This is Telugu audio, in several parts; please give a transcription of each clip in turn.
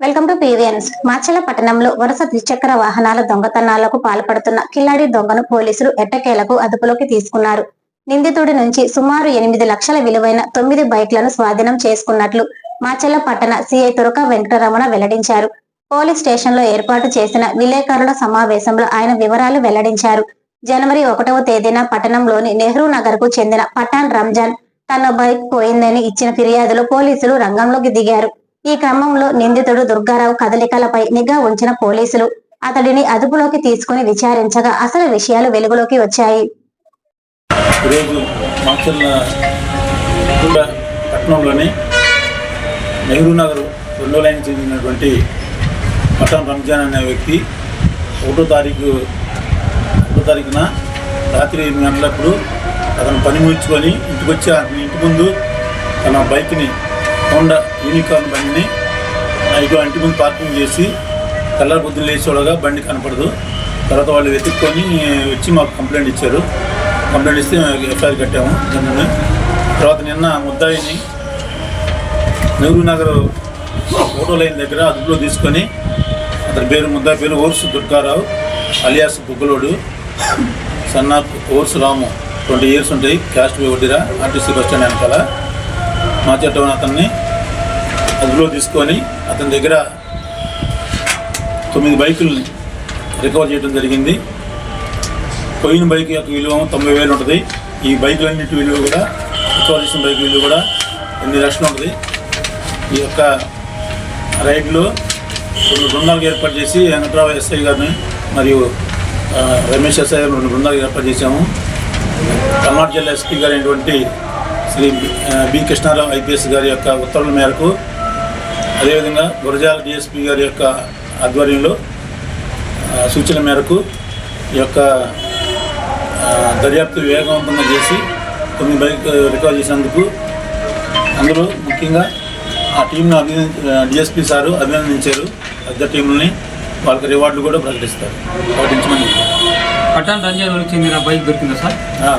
వెల్కమ్ టు పీవీఎన్స్ మాచల పట్టణంలో వరుస ద్విచక్ర వాహనాల దొంగతనాలకు పాల్పడుతున్న కిల్లాడి దొంగను పోలీసులు ఎట్టకేలకు అదుపులోకి తీసుకున్నారు. నిందితుడి నుంచి సుమారు ఎనిమిది లక్షల విలువైన తొమ్మిది బైక్లను స్వాధీనం చేసుకున్నట్లు మాచల పట్టణ సిఐ తురక వెంకటరమణ వెల్లడించారు. పోలీస్ స్టేషన్లో ఏర్పాటు చేసిన విలేకరుల సమావేశంలో ఆయన వివరాలు వెల్లడించారు. జనవరి ఒకటవ తేదీన పట్టణంలోని నెహ్రూ నగర్కు చెందిన పఠాన్ రంజాన్ తన బైక్ పోయిందని ఇచ్చిన ఫిర్యాదులో పోలీసులు రంగంలోకి దిగారు. ఈ క్రమంలో నిందితుడు దుర్గారావు కదలికలపై నిఘా ఉంచిన పోలీసులు అతడిని అదుపులోకి తీసుకుని విచారించగా అసలు విషయాలు వెలుగులోకి వచ్చాయి. పట్టణంలోని నెహ్రూ నగర్ రెండో లైన్ చెందినటువంటి మటన్ రంజాన్ అనే వ్యక్తి ఒకటో తారీఖు ఒకటో తారీఖున రాత్రి ఎనిమిది గంటలప్పుడు అతను పని ముగించుకొని ఇంటికి వచ్చి ఇంటి ముందు తన బైక్ని హోండా యూనికార్న్ బండిని ఐదు ఇంటి ముందు పార్కింగ్ చేసి తెల్లారి బుద్ధులు లేచి చూడగా బండి కనపడదు. తర్వాత వాళ్ళు వెతుక్కొని వచ్చి మాకు కంప్లైంట్ ఇచ్చారు. కంప్లైంట్ ఇస్తే ఎఫ్ఐఆర్ కట్టాము. దాన్ని తర్వాత నిన్న ముద్దాయిని నెహ్రూ నగర్ ఫోటో లైన్ దగ్గర అదుపులో తీసుకొని అతని పేరు ముద్దాయి పేరు ఓర్సు దుర్గారావు అలియాస్ బుగ్గలోడు సన్నా ఓర్సు రాము. ట్వంటీ ఇయర్స్ ఉంటాయి. Caste Vaddera RTC bus stand వెనకాల. మా చెట్టు అతన్ని అదుపులో తీసుకొని అతని దగ్గర తొమ్మిది బైకులు రికవర్ చేయడం జరిగింది. పోయిన బైక్ యొక్క విలువ తొంభై వేలు ఉంటుంది. ఈ బైకులన్నిటి విలువ కూడా రికవర్ చేసిన బైక్ విలువ కూడా ఎనిమిది లక్షలు ఉంటుంది. ఈ యొక్క రైడ్లో రెండు బృందాలకు ఏర్పాటు చేసి వెంకట్రావు ఎస్ఐ గారిని మరియు రమేష్ ఎస్ఐ గారిని రెండు బృందాలకు ఏర్పాటు చేశాము. పల్నాడు జిల్లా ఎస్పీ గారు అయినటువంటి Shri B- B Krishnarao IPS గారి యొక్క ఉత్తర్వుల మేరకు అదేవిధంగా గురజాల డిఎస్పీ గారి యొక్క ఆధ్వర్యంలో సూచన మేరకు ఈ యొక్క దర్యాప్తు వేగవంతంగా చేసి కొన్ని బైక్ రికవర్ చేసినందుకు అందులో ముఖ్యంగా ఆ టీంను అభినంది డిఎస్పీ సారు అభినందించారు. పెద్ద టీంలని వాళ్ళకి రివార్డులు కూడా ప్రకటిస్తారు. ప్రకటించమని పఠాన్ రంజాన్ చెందిన బైక్ దొరికిందా సార్? ఆ,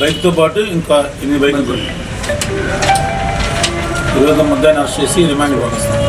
బైక్తో పాటు ఇంకా ఎనిమిది బైకులు దొరికాయి. ఈరోజు ముద్దాన్ని అరెస్ట్ చేసి రిమాండ్ పంపిస్తాం